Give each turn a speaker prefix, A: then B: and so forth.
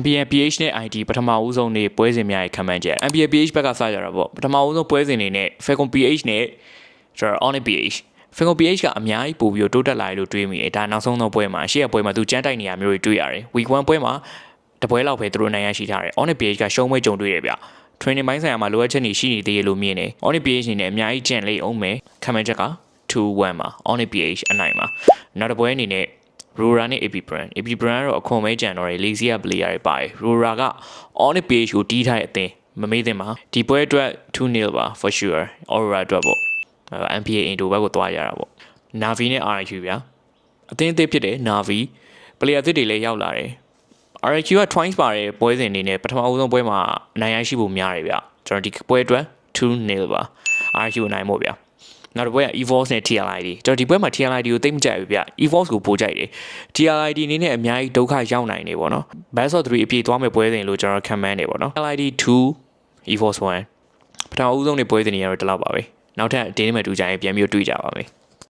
A: MPN PH နဲ့ ID ပထမဦးဆုံးနေပွဲစဉ်များရဲ့ခံမှန်းချက် MPN PH ဘက်ကစကြတာပေါ့ပထမဦးဆုံးပွဲစဉ်နေနဲ့ Falcon PH နဲ့ကျွန်တော် Onyx PH Falcon PH ကအများကြီးပို့ပြီးတော့တိုးတက်လာတယ်လို့တွေးမိတယ်ဒါနောက်ဆုံးသောပွဲမှာရှေ့ကပွဲမှာသူကြမ်းတိုက်နေရမျိုးတွေတွေ့ရတယ် Week 1ပွဲမှာတပွဲလောက်ပဲသူတို့နိုင်ရရှိထားတယ် Onyx PH ကရှုံးပွဲကြုံတွေ့တယ်ဗျ training ပိုင်းဆိုင်ရာမှာလိုအပ်ချက်တွေရှိနေသေးတယ်လို့မြင်တယ် Onyx PH အနေနဲ့အများကြီးကြံလိမ့်အောင်မယ်ခံမှန်းချက်က2-1မှာ Onyx PH အနိုင်မှာနောက်တစ်ပွဲအနေနဲ့ Rora နဲ့ AP Brand AP Brand ကတော့အခွန်မဲကြံတော့တယ် lazy က player တွေပါတယ် Rora က Onyx PH ကိုတီးထားတဲ့အသင်းမမေ့သင့်ပါဒီပွဲအတွက်2-0ပါ for sure Aurora အတွက်ပေါ့အဲ MPA Indo ဘက်ကိုသွားရတာပေါ့ Navi နဲ့ RQ ဗျာအသင်းအသစ်ဖြစ်တဲ့ Navi player အသစ်တွေလည်းရောက်လာတယ် RQ က twice ပါတယ်ပွဲစဉ်အနေနဲ့ပထမအဦးဆုံးပွဲမှာနိုင်ရရှိဖို့များတယ်ဗျကျွန်တော်ဒီပွဲအတွက်2-0ပါ RQ ကိုနိုင်ဖို့ဗျ နောက်တစ်ပွဲက EVOS နဲ့ TLID ကျွန်တော်ဒီပွဲမှာ TLID ကိုတိတ်မကြိုက်ဘူးဗျ EVOS ကိုပိုကြိုက်တယ် TLID အနေနဲ့အများကြီးဒုက္ခရောက်နိုင်နေပေါ့နော် Best of 3အပြည့်သွားမဲ့ပွဲစဉ်လို့ကျွန်တော်ခံမှန်းနေပေါ့နော် TLID 2 EVOS 1ပထမအဦးဆုံးနေပွဲစဉ်တွေကတော့ဒီလောက်ပါပဲနောက်ထပ်အတင်းနဲ့မှတူကြရင်ပြန်ပြီးတော့တွေ့ကြပါမယ်